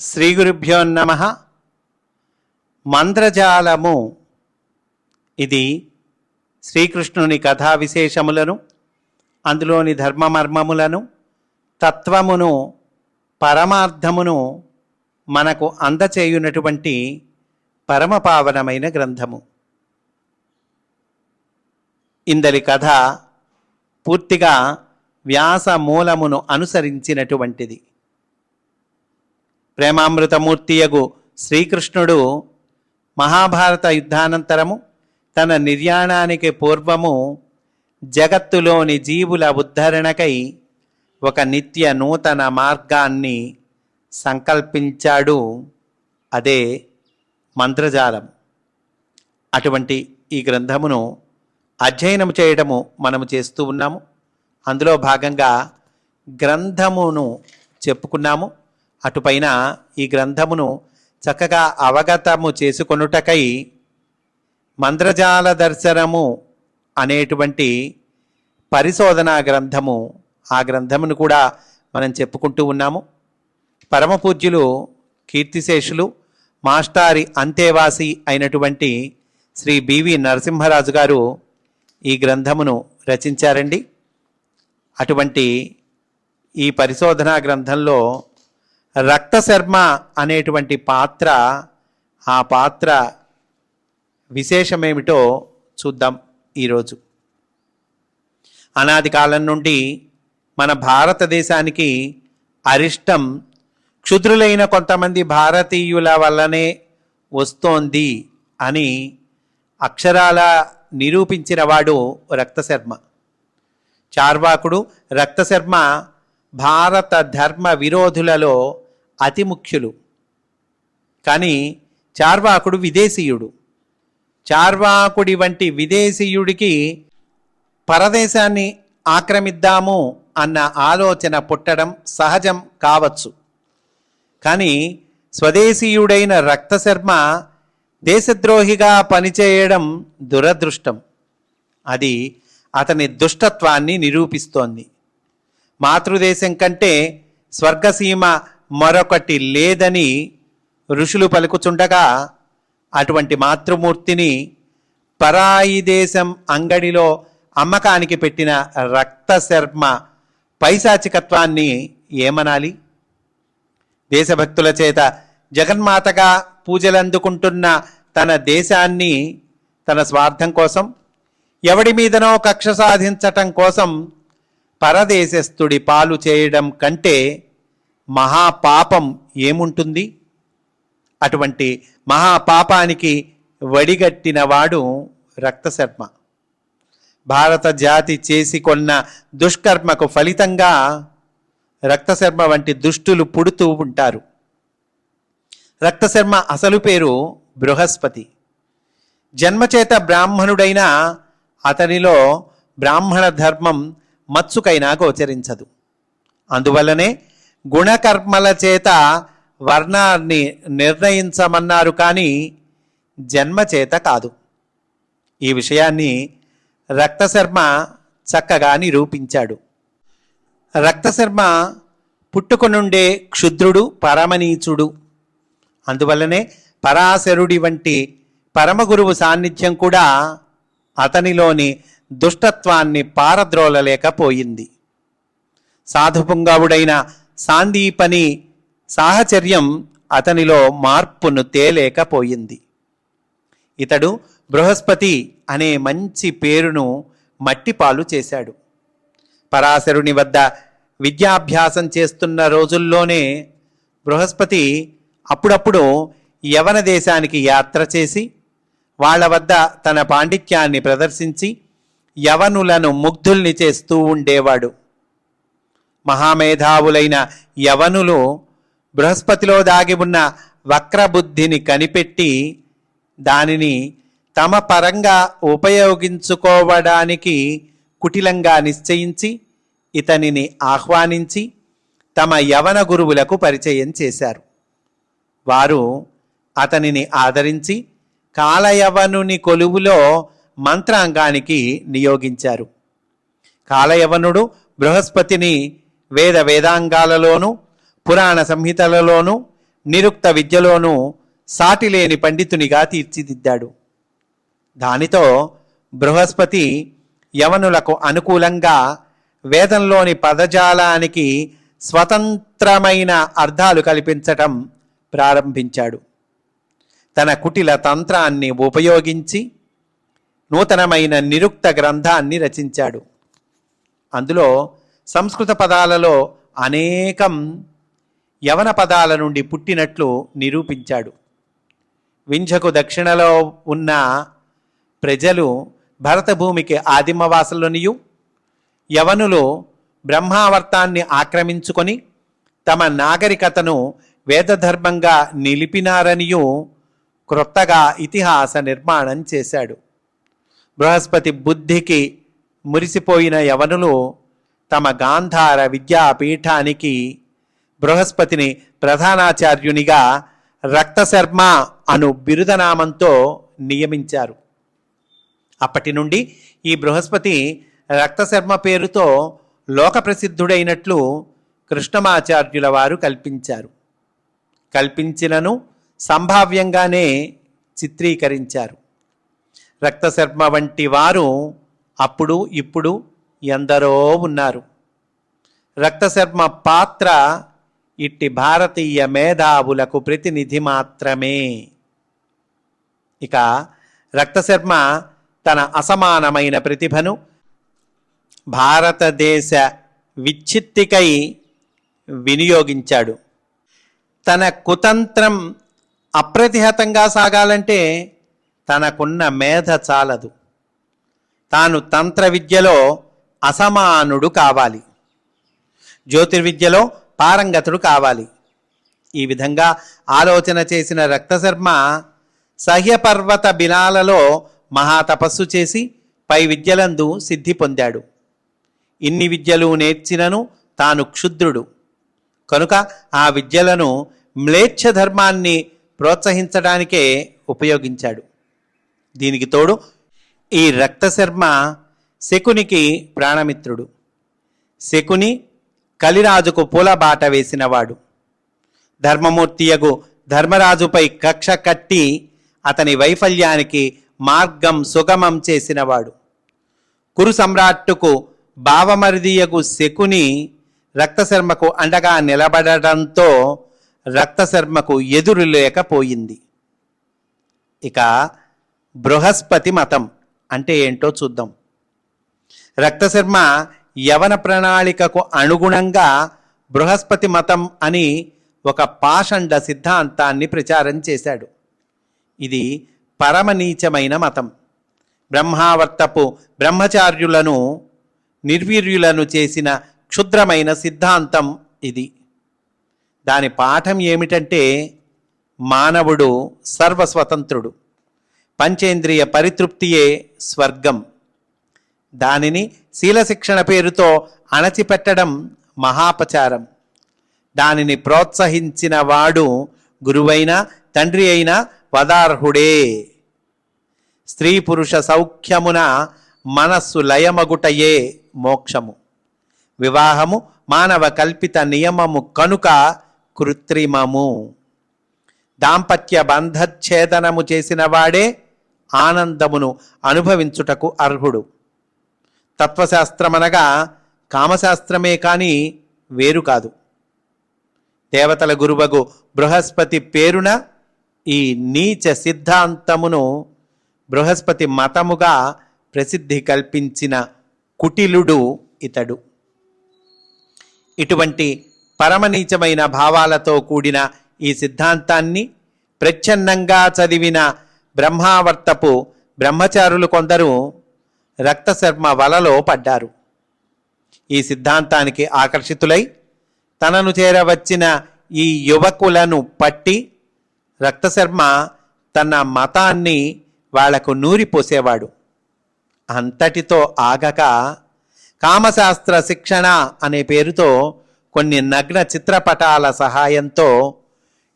శ్రీ గురుభ్యో నమ. మంత్రజాలము. ఇది శ్రీకృష్ణుని కథా విశేషములను అందులోని ధర్మమర్మములను తత్వమును పరమార్థమును మనకు అందచేయునటువంటి పరమపావనమైన గ్రంథము. ఇందలి కథ పూర్తిగా వ్యాస మూలమును అనుసరించినటువంటిది. ప్రేమామృతమూర్తియగు శ్రీకృష్ణుడు మహాభారత యుద్ధానంతరము తన నిర్యాణానికి పూర్వము జగత్తులోని జీవుల ఉద్ధరణకై ఒక నిత్య నూతన మార్గాన్ని సంకల్పించాడు. అదే మంత్రజాలం. అటువంటి ఈ గ్రంథమును అధ్యయనం చేయడము మనము చేస్తూ ఉన్నాము. అందులో భాగంగా గ్రంథమును చెప్పుకున్నాము. అటుపైన ఈ గ్రంథమును చక్కగా అవగతము చేసుకొనుటకై మంద్రజాల దర్శనము అనేటువంటి పరిశోధన గ్రంథము ఆ గ్రంథమును కూడా మనం చెప్పుకుంటూ ఉన్నాము. పరమపూజ్యులు కీర్తిశేషులు మాస్టారి అంతేవాసి అయినటువంటి శ్రీ బివి నరసింహరాజు గారు ఈ గ్రంథమును రచించారండి. అటువంటి ఈ పరిశోధనా గ్రంథంలో రక్తశర్మ అనేటువంటి పాత్ర ఆ పాత్ర విశేషమేమిటో చూద్దాం ఈరోజు. అనాది కాలం నుండి మన భారతదేశానికి అరిష్టం క్షుద్రులైన కొంతమంది భారతీయుల వల్లనే వస్తోంది అని అక్షరాల నిరూపించిన వాడు రక్తశర్మ. చార్వాకుడు రక్తశర్మ భారత ధర్మ విరోధులలో అతి ముఖ్యులు. కానీ చార్వాకుడు విదేశీయుడు. చార్వాకుడి వంటి విదేశీయుడికి పరదేశాన్ని ఆక్రమిద్దాము అన్న ఆలోచన పుట్టడం సహజం కావచ్చు. కానీ స్వదేశీయుడైన రక్తశర్మ దేశద్రోహిగా పనిచేయడం దురదృష్టం. అది అతని దుష్టత్వాన్ని నిరూపిస్తోంది. మాతృదేశం కంటే స్వర్గసీమ మరొకటి లేదని ఋషులు పలుకుచుండగా అటువంటి మాతృమూర్తిని పరాయి దేశం అంగడిలో అమ్మకానికి పెట్టిన రక్తశర్మ పైశాచికత్వాన్ని ఏమనాలి? దేశభక్తుల చేత జగన్మాతగా పూజలందుకుంటున్న తన దేశాన్ని తన స్వార్థం కోసం ఎవడి మీదనో కక్ష సాధించటం కోసం పరదేశస్థుడి పాలు చేయడం కంటే మహాపాపం ఏముంటుంది? అటువంటి మహాపాపానికి వడిగట్టినవాడు రక్తశర్మ. భారత జాతి చేసి కొన్న దుష్కర్మకు ఫలితంగా రక్తశర్మ వంటి దుష్టులు పుడుతూ ఉంటారు. రక్తశర్మ అసలు పేరు బృహస్పతి. జన్మచేత బ్రాహ్మణుడైన అతనిలో బ్రాహ్మణ ధర్మం మత్సుకైనా గోచరించదు. అందువల్లనే గుణకర్మల చేత వర్ణాన్ని నిర్ణయించమన్నారు కానీ జన్మ చేత కాదు. ఈ విషయాన్ని రక్తశర్మ చక్కగా నిరూపించాడు. రక్తశర్మ పుట్టుక నుండే క్షుద్రుడు పరమనీచుడు. అందువల్లనే పరాశరుడి వంటి పరమగురువు సాన్నిధ్యం కూడా అతనిలోని దుష్టత్వాన్ని పారద్రోలలేకపోయింది. సాధుపుంగవుడైన సాందీపని సాహచర్యం అతనిలో మార్పును తేలేకపోయింది. ఇతడు బృహస్పతి అనే మంచి పేరును మట్టిపాలు చేశాడు. పరాశరుని వద్ద విద్యాభ్యాసం చేస్తున్న రోజుల్లోనే బృహస్పతి అప్పుడప్పుడు యవన దేశానికి యాత్ర చేసి వాళ్ళ వద్ద తన పాండిత్యాన్ని ప్రదర్శించి యవనులను ముగ్ధుల్ని చేస్తూ ఉండేవాడు. మహామేధావులైన యవనులు బృహస్పతిలో దాగి ఉన్న వక్రబుద్ధిని కనిపెట్టి దానిని తమ పరంగా ఉపయోగించుకోవడానికి కుటిలంగా నిశ్చయించి ఇతనిని ఆహ్వానించి తమ యవన గురువులకు పరిచయం చేశారు. వారు అతనిని ఆదరించి కాలయవనుని కొలువులో మంత్రాంగానికి నియోగించారు. కాలయవనుడు బృహస్పతిని వేద వేదాంగాలలోనూ పురాణ సంహితలలోనూ నిరుక్త విద్యలోనూ సాటిలేని పండితునిగా తీర్చిదిద్దాడు. దానితో బృహస్పతి యవనులకు అనుకూలంగా వేదంలోని పదజాలానికి స్వతంత్రమైన అర్థాలు కల్పించటం ప్రారంభించాడు. తన కుటిల తంత్రాన్ని ఉపయోగించి నూతనమైన నిరుక్త గ్రంథాన్ని రచించాడు. అందులో సంస్కృత పదాలలో అనేకం యవన పదాల నుండి పుట్టినట్లు నిరూపించాడు. వింఛకు దక్షిణలో ఉన్న ప్రజలు భరతభూమికి ఆదిమవాసులనియు యవనులు బ్రహ్మావర్తాన్ని ఆక్రమించుకొని తమ నాగరికతను వేదధర్మంగా నిలిపినారనియు క్రొత్తగా ఇతిహాస నిర్మాణం చేశాడు. బృహస్పతి బుద్ధికి మురిసిపోయిన యవనులు తమ గాంధార విద్యాపీఠానికి బృహస్పతిని ప్రధానాచార్యునిగా రక్తశర్మ అను బిరుదనామంతో నియమించారు. అప్పటి నుండి ఈ బృహస్పతి రక్తశర్మ పేరుతో లోక ప్రసిద్ధుడైనట్లు కృష్ణమాచార్యుల వారు కల్పించారు. కల్పించినను సంభావ్యంగానే చిత్రీకరించారు. రక్తశర్మ వంటి వారు అప్పుడు ఇప్పుడు ఎందరో ఉన్నారు. రక్తశర్మ పాత్ర ఇట్టి భారతీయ మేధావులకు ప్రతినిధి మాత్రమే. ఇక రక్తశర్మ తన అసమానమైన ప్రతిభను భారతదేశ విచ్ఛిత్తికై వినియోగించాడు. తన కుతంత్రం అప్రతిహతంగా సాగాలంటే తనకున్న మేధ చాలదు. తాను తంత్ర విద్యలో అసమానుడు కావాలి. జ్యోతిర్విద్యలో పారంగతుడు కావాలి. ఈ విధంగా ఆలోచన చేసిన రక్తశర్మ సహ్యపర్వత బిలాలలో మహాతపస్సు చేసి పై విద్యలందు సిద్ధి పొందాడు. ఇన్ని విద్యలు నేర్చినను తాను క్షుద్రుడు. కనుక ఆ విద్యలను మ్లేచ్ఛ ధర్మాన్ని ప్రోత్సహించడానికే ఉపయోగించాడు. దీనికి తోడు ఈ రక్తశర్మ శకునికి ప్రాణమిత్రుడు. శకుని కలిరాజుకు పూలబాట వేసినవాడు. ధర్మమూర్తియగు ధర్మరాజుపై కక్ష కట్టి అతని వైఫల్యానికి మార్గం సుగమం చేసినవాడు. కురు సమ్రాట్టుకు భావమరిదియగు శకుని రక్తశర్మకు అండగా నిలబడటంతో రక్తశర్మకు ఎదురు లేకపోయింది. ఇక బృహస్పతి మతం అంటే ఏంటో చూద్దాం. రక్తశర్మ యవన ప్రణాళికకు అనుగుణంగా బృహస్పతి మతం అని ఒక పాషండ సిద్ధాంతాన్ని ప్రచారం చేశాడు. ఇది పరమనీచమైన మతం. బ్రహ్మావర్తపు బ్రహ్మచార్యులను నిర్వీర్యులను చేసిన క్షుద్రమైన సిద్ధాంతం ఇది. దాని పాఠం ఏమిటంటే మానవుడు సర్వస్వతంత్రుడు. పంచేంద్రియ పరితృప్తియే స్వర్గం. దానిని శీలశిక్షణ పేరుతో అణచిపెట్టడం మహాపచారం. దానిని ప్రోత్సహించిన వాడు గురువైన తండ్రి అయిన వదార్హుడే. స్త్రీ పురుష సౌఖ్యమున మనస్సు లయమగుటయే మోక్షము. వివాహము మానవ కల్పిత నియమము కనుక కృత్రిమము. దాంపత్య బంధఛేదనము చేసిన వాడే ఆనందమును అనుభవించుటకు అర్హుడు. తత్వశాస్త్రమనగా కామశాస్త్రమే కాని వేరు కాదు. దేవతల గురువగు బృహస్పతి పేరున ఈ నీచ సిద్ధాంతమును బృహస్పతి మతముగా ప్రసిద్ధి కల్పించిన కుటిలుడు ఇతడు. ఇటువంటి పరమనీచమైన భావాలతో కూడిన ఈ సిద్ధాంతాన్ని ప్రచ్ఛన్నంగా చదివిన బ్రహ్మావర్తపు బ్రహ్మచారులు కొందరు రక్తశర్మ వలలో పడ్డారు. ఈ సిద్ధాంతానికి ఆకర్షితులై తనను చేరవచ్చిన ఈ యువకులను పట్టి రక్తశర్మ తన మతాన్ని వాళ్ళకు నూరిపోసేవాడు. అంతటితో ఆగక కామశాస్త్ర శిక్షణ అనే పేరుతో కొన్ని నగ్న చిత్రపటాల సహాయంతో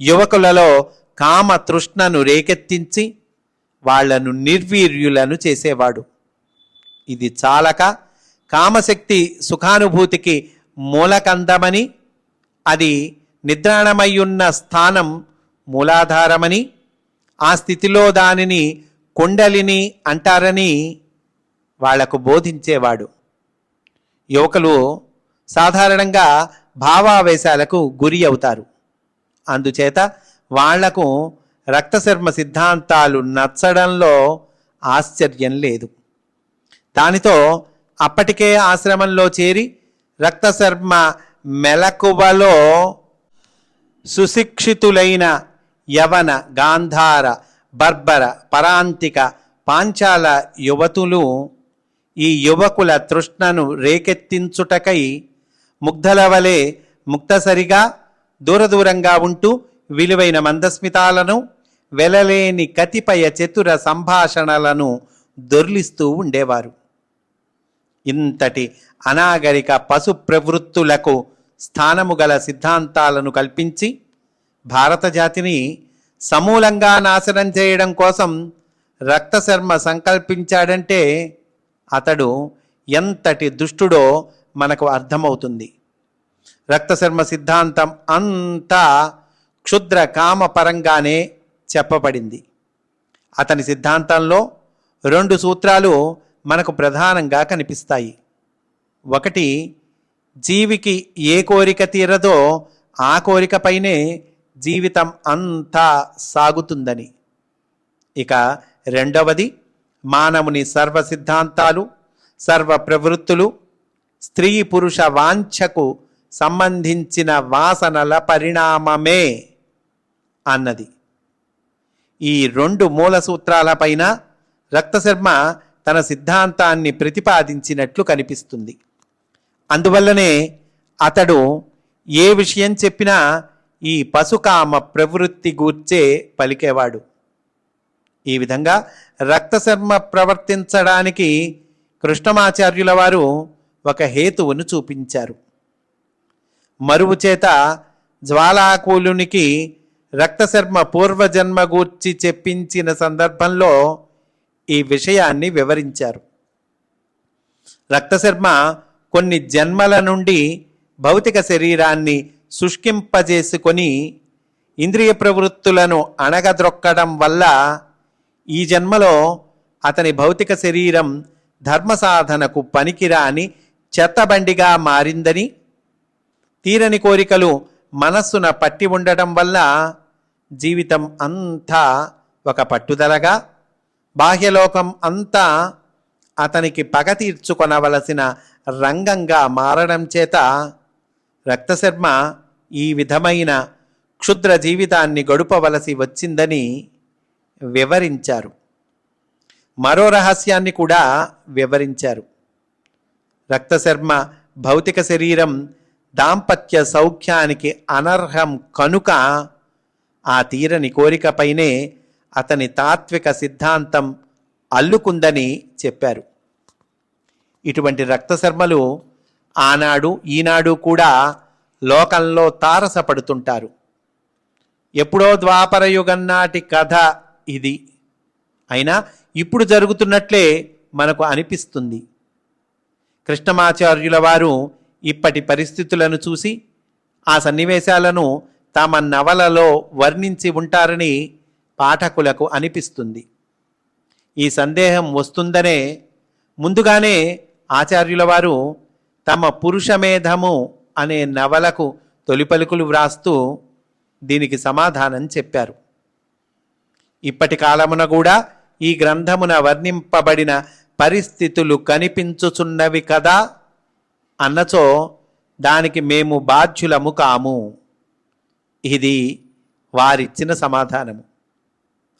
యువకులలో కామ తృష్ణను రేకెత్తించి వాళ్ళను నిర్వీర్యులను చేసేవాడు. ఇది చాలక కామశక్తి సుఖానుభూతికి మూలకందమని అది నిద్రాణమయ్యున్న స్థానం మూలాధారమని ఆ స్థితిలో దానిని కుండలిని అంటారని వాళ్ళకు బోధించేవాడు. యువకులు సాధారణంగా భావావేశాలకు గురి అవుతారు. అందుచేత వాళ్ళకు రక్తశర్మ సిద్ధాంతాలు నచ్చడంలో ఆశ్చర్యం లేదు. దానితో అప్పటికే ఆశ్రమంలో చేరి రక్తశర్మ మెలకువలో సుశిక్షితులైన యవన గాంధార బర్బర పరాంతిక పాంచాల యువతులు ఈ యువకుల తృష్ణను రేకెత్తించుటకై ముగ్ధల వలె ముక్తసరిగా దూరదూరంగా ఉంటూ విలువైన మందస్మితాలను వెలలేని కతిపయ చతుర సంభాషణలను దొర్లిస్తూ ఉండేవారు. ఇంతటి అనాగరిక పశు ప్రవృత్తులకు స్థానము గల సిద్ధాంతాలను కల్పించి భారత జాతిని సమూలంగా నాశనం చేయడం కోసం రక్తశర్మ సంకల్పించాడంటే అతడు ఎంతటి దుష్టుడో మనకు అర్థమవుతుంది. రక్తశర్మ సిద్ధాంతం అంతా క్షుద్ర కామపరంగానే చెప్పబడింది. అతని సిద్ధాంతంలో రెండు సూత్రాలు మనకు ప్రధానంగా కనిపిస్తాయి. ఒకటి జీవికి ఏ కోరిక తీరదో ఆ కోరికపైనే జీవితం అంతా సాగుతుందని. ఇక రెండవది మానవుని సర్వ సిద్ధాంతాలు సర్వ ప్రవృత్తులు స్త్రీ పురుష వాంఛకు సంబంధించిన వాసనల పరిణామమే అన్నది. ఈ రెండు మూల సూత్రాలపైన రక్తశర్మ తన సిద్ధాంతాన్ని ప్రతిపాదించినట్లు కనిపిస్తుంది. అందువల్లనే అతడు ఏ విషయం చెప్పినా ఈ పశుకామ ప్రవృత్తి గూర్చే పలికేవాడు. ఈ విధంగా రక్తశర్మ ప్రవర్తించడానికి కృష్ణమాచార్యుల వారు ఒక హేతువును చూపించారు. మరువు చేత జ్వాలాకూలునికి రక్తశర్మ పూర్వజన్మ గూర్చి చెప్పించిన సందర్భంలో ఈ విషయాన్ని వివరించారు. రక్తశర్మ కొన్ని జన్మల నుండి భౌతిక శరీరాన్ని శుష్కింపజేసుకొని ఇంద్రియ ప్రవృత్తులను అణగద్రొక్కడం వల్ల ఈ జన్మలో అతని భౌతిక శరీరం ధర్మ సాధనకు పనికిరాని చెత్తబండిగా మారిందని తీరని కోరికలు మనస్సున పట్టి ఉండటం వల్ల జీవితం అంతా ఒక పట్టుదలగా బాహ్యలోకం అంతా అతనికి పగ తీర్చుకొనవలసిన రంగంగా మారడం చేత రక్తశర్మ ఈ విధమైన క్షుద్ర జీవితాన్ని గడుపవలసి వచ్చిందని వివరించారు. మరో రహస్యాన్ని కూడా వివరించారు. రక్తశర్మ భౌతిక శరీరం దాంపత్య సౌఖ్యానికి అనర్హం కనుక ఆ తీరని కోరికపైనే అతని తాత్విక సిద్ధాంతం అల్లుకుందని చెప్పారు. ఇటువంటి రక్తశర్మలు ఆనాడు ఈనాడు కూడా లోకంలో తారసపడుతుంటారు. ఎప్పుడో ద్వాపరయుగం నాటి కథ ఇది. అయినా ఇప్పుడు జరుగుతున్నట్లే మనకు అనిపిస్తుంది. కృష్ణమాచార్యుల వారు ఇప్పటి పరిస్థితులను చూసి ఆ సన్నివేశాలను తమ నవలలో వర్ణించి ఉంటారని పాఠకులకు అనిపిస్తుంది. ఈ సందేహం వస్తుందనే ముందుగానే ఆచార్యుల వారు తమ పురుషమేధము అనే నవలకు తొలి పలుకులు వ్రాస్తూ దీనికి సమాధానం చెప్పారు. ఇప్పటి కాలమున కూడా ఈ గ్రంథమున వర్ణింపబడిన పరిస్థితులు కనిపించుచున్నవి కదా అన్నచో దానికి మేము బాధ్యులము కాము. ఇది వారిచ్చిన సమాధానము.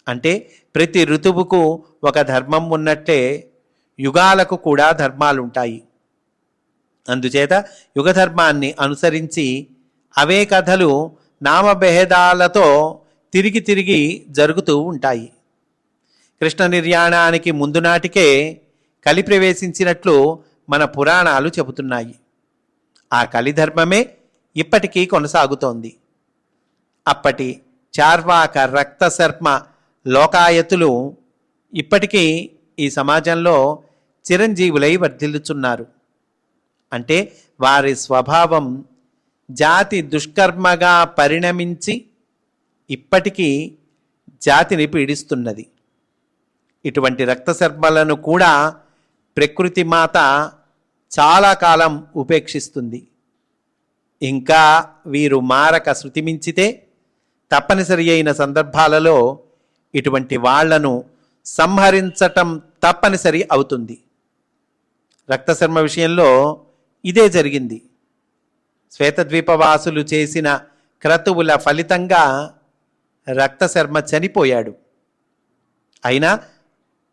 అంటే ప్రతి ఋతువుకు ఒక ధర్మం ఉన్నట్టే యుగాలకు కూడా ధర్మాలుంటాయి. అందుచేత యుగధర్మాన్ని అనుసరించి అవే కథలు నామభేదాలతో తిరిగి తిరిగి జరుగుతూ ఉంటాయి. కృష్ణ నిర్యాణానికి ముందు నాటికే కలి ప్రవేశించినట్లు మన పురాణాలు చెబుతున్నాయి. ఆ కలిధర్మమే ఇప్పటికీ కొనసాగుతోంది. అప్పటి చార్వాక రక్తసర్మ లోకాయతులు ఇప్పటికీ ఈ సమాజంలో చిరంజీవులై వర్ధిల్లుచున్నారు. అంటే వారి స్వభావం జాతి దుష్కర్మగా పరిణమించి ఇప్పటికీ జాతిని పీడిస్తున్నది. ఇటువంటి రక్తసర్మలను కూడా ప్రకృతి మాత చాలా కాలం ఉపేక్షిస్తుంది. ఇంకా వీరు మారక శృతిమించితే తప్పనిసరి అయిన సందర్భాలలో ఇటువంటి వాళ్ళను సంహరించటం తప్పనిసరి అవుతుంది. రక్తశర్మ విషయంలో ఇదే జరిగింది. శ్వేతద్వీపవాసులు చేసిన క్రతువుల ఫలితంగా రక్తశర్మ చనిపోయాడు. అయినా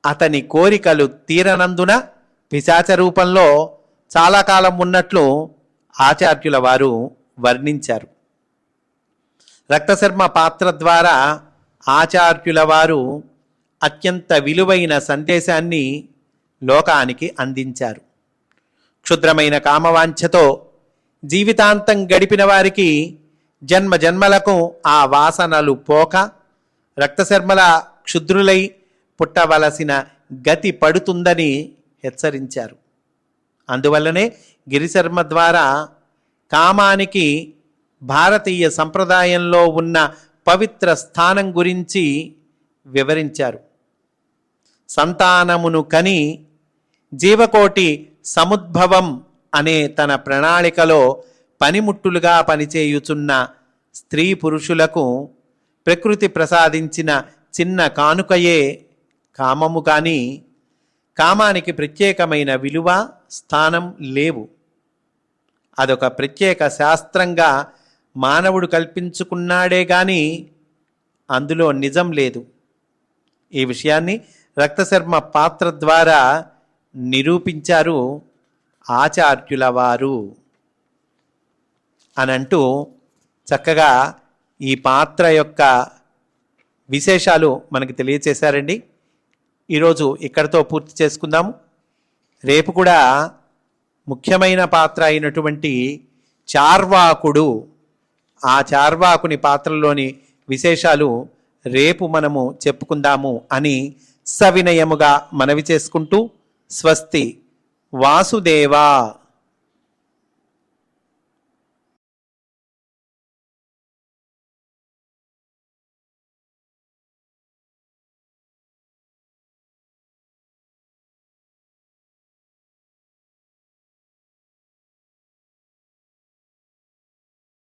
అతని కోరికలు తీరనందున పిశాచ రూపంలో చాలా కాలం ఉన్నట్లు ఆచార్యుల వారు వర్ణించారు. రక్తశర్మ పాత్ర ద్వారా ఆచార్యుల వారు అత్యంత విలువైన సందేశాన్ని లోకానికి అందించారు. క్షుద్రమైన కామవాంఛతో జీవితాంతం గడిపిన వారికి జన్మ జన్మలకు ఆ వాసనలు పోక రక్తశర్మల క్షుద్రులై పుట్టవలసిన గతి పడుతుందని హెచ్చరించారు. అందువల్లనే గిరిశర్మ ద్వారా కామానికి భారతీయ సంప్రదాయంలో ఉన్న పవిత్ర స్థానం గురించి వివరించారు. సంతానమును కని జీవకోటి సముద్భవం అనే తన ప్రణాళికలో పనిముట్టులుగా పనిచేయుచున్న స్త్రీ పురుషులకు ప్రకృతి ప్రసాదించిన చిన్న కానుకయే కామము కానీ కామానికి ప్రత్యేకమైన విలువ స్థానం లేవు. అదొక ప్రత్యేక శాస్త్రంగా మానవుడు కల్పించుకున్నాడే గాని అందులో నిజం లేదు. ఈ విషయాన్ని రక్తశర్మ పాత్ర ద్వారా నిరూపించారు ఆచార్యుల వారు. అనంటూ చక్కగా ఈ పాత్ర యొక్క విశేషాలు మనకి తెలియచేశారండి. ఈరోజు ఇక్కడతో పూర్తి చేసుకుందాము. రేపు కూడా ముఖ్యమైన పాత్ర అయినటువంటి చార్వాకుడు ఆ చార్వాకుని పాత్రలోని విశేషాలు రేపు మనము చెప్పుకుందాము అని సవినయముగా మనవి చేసుకుంటూ స్వస్తి వాసుదేవా.